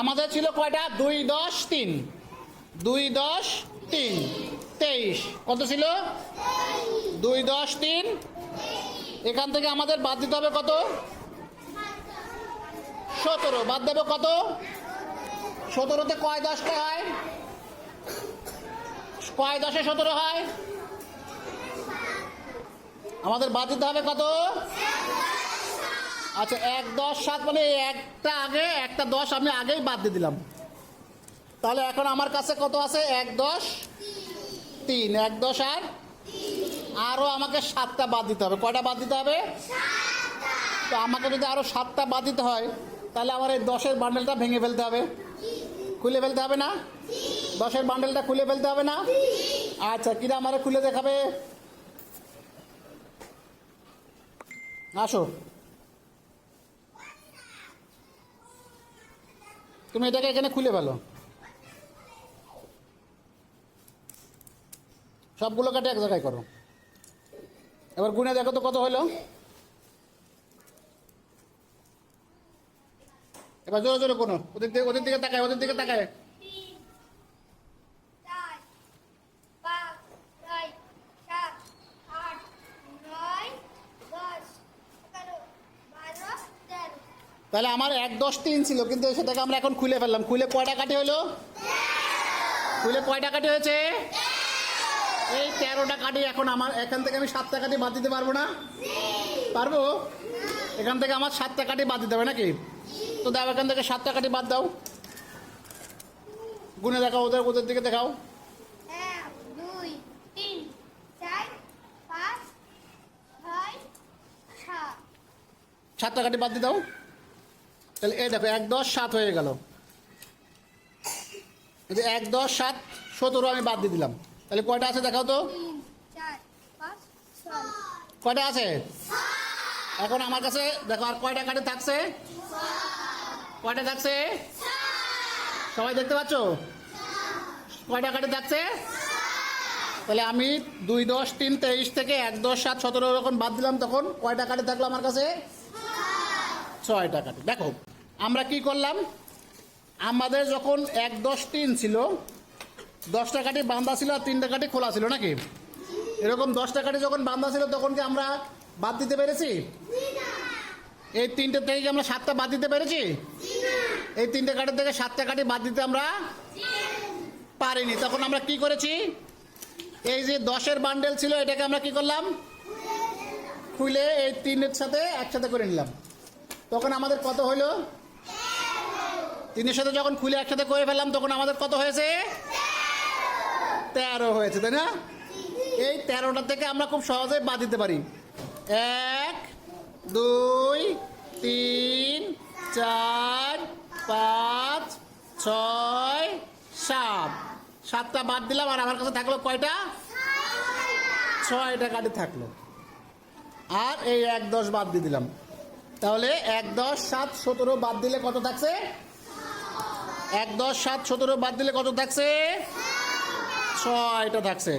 আমাদের ছিল কয়টা? দুই, দশ, তিন। দুই, দশ, তিন। তেইশ। কত ছিল? দুই, দশ, তিন। এখান থেকে আমাদের বাদ দিতে হবে কত? সতেরো। বাদ দেবে কত? সতেরোতে কয় দশটা হয়? কয় দশে সতেরো হয়? আমাদের বাদ দিতে হবে কত? আচ্ছা এক দশ সাত মানে একটা আগে, একটা দশ আমি আগেই বাদ দিয়ে দিলাম। তাহলে এখন আমার কাছে কত আছে? এক দশ, তিন, এক দশ আর আরও আমাকে সাতটা বাদ দিতে হবে। কয়টা বাদ দিতে হবে? তো আমাকে যদি আরও সাতটা বাদ দিতে হয়, তাহলে আমার এই দশের বান্ডেলটা ভেঙে ফেলতে হবে। খুলে ফেলতে হবে না? দশের বান্ডেলটা খুলে ফেলতে হবে না? আচ্ছা কিরা আমারে খুলে দেখাবে? আসো। তুমি এটাকে এখানে খুলে ফেলো। সবগুলো কাটে এক জায়গায় করো। এবার গুনে দেখো তো কত হলো। এবার জোরে জোরে কোনো ওদের দিকে ওদের দিকে তাকায়, ওদের দিকে তাকায় চার পাঁচ ছয় সাত আট নয় দশ এগারো বারো তেরো তাহলে আমার এক দশ তিন ছিল কিন্তু সেটাকে আমরা এখন খুলে ফেললাম। খুলে কয়টা কাটি হলো? খুলে কয়টা কাটি হয়েছে? এই তেরোটা কাটি এখন আমার এখান থেকে আমি সাতটা কাটি বাদ দিতে পারব না? পারব? এখান থেকে আমার সাতটা কাটি বাদ দিতে হবে নাকি? তো দাও এখান থেকে সাতটা কাটি বাদ দাও। গুনে দেখাও ওদের ওদের দিকে দেখাও। সাতটা কাটি বাদ দিয়ে দাও। তাহলে এই দেখো, এক দশ সাত হয়ে গেল। এক দশ সাত সতেরো আমি বাদ দিয়ে দিলাম। তাহলে কয়টা আছে দেখাও তো? কয়টা আছে? এখন আমার কাছে দেখো, আর কয়টা কাটে থাকছে? কয়টা থাকছে? সবাই দেখতে পাচ্ছ? কয়টা কাটে থাকছে? তাহলে আমি দুই দশ তিন তেইশ থেকে এক দশ সাত সতেরো যখন বাদ দিলাম তখন। কয়টা কাটে থাকল আমার কাছে? ছয়টা কাটে দেখো, আমরা কি করলাম? আমাদের যখন এক দশ তিন ছিল দশটা কাঠি বান্ধা ছিল আর তিনটা কাঠি খোলা ছিল, নাকি? এরকম দশটা কাঠি যখন বান্ধা ছিল, তখন কি আমরা বাদ দিতে পেরেছি? এই তিনটে থেকে কি আমরা সাতটা বাদ দিতে পেরেছি? এই তিনটে কাঠের থেকে সাতটা কাঠি বাদ দিতে আমরা পারিনি। তখন আমরা কি করেছি? এই যে দশের বান্ডেল ছিল, এটাকে আমরা কি করলাম? খুলে এই তিনের সাথে একসাথে করে নিলাম। তখন আমাদের কত হলো? তিনের সাথে যখন খুলে একসাথে করে ফেললাম, তখন আমাদের কত হয়েছে? তেরো হয়েছে, তাই না? এই তেরোটা থেকে আমরা খুব সহজেই বাদ দিতে পারি। এক, দুই, তিন, চার, পাঁচ, ছয়, সাত। সাতটা বাদ দিলাম আর আমার কাছে থাকল কয়টা? ছয়টা কাটে থাকল। আর এই এক দশ বাদ দিয়ে দিলাম। তাহলে এক দশ সাত সতেরো বাদ দিলে কত থাকছে? এক দশ সাত সতেরো বাদ দিলে কত থাকছে? ছয়টা থাকছে।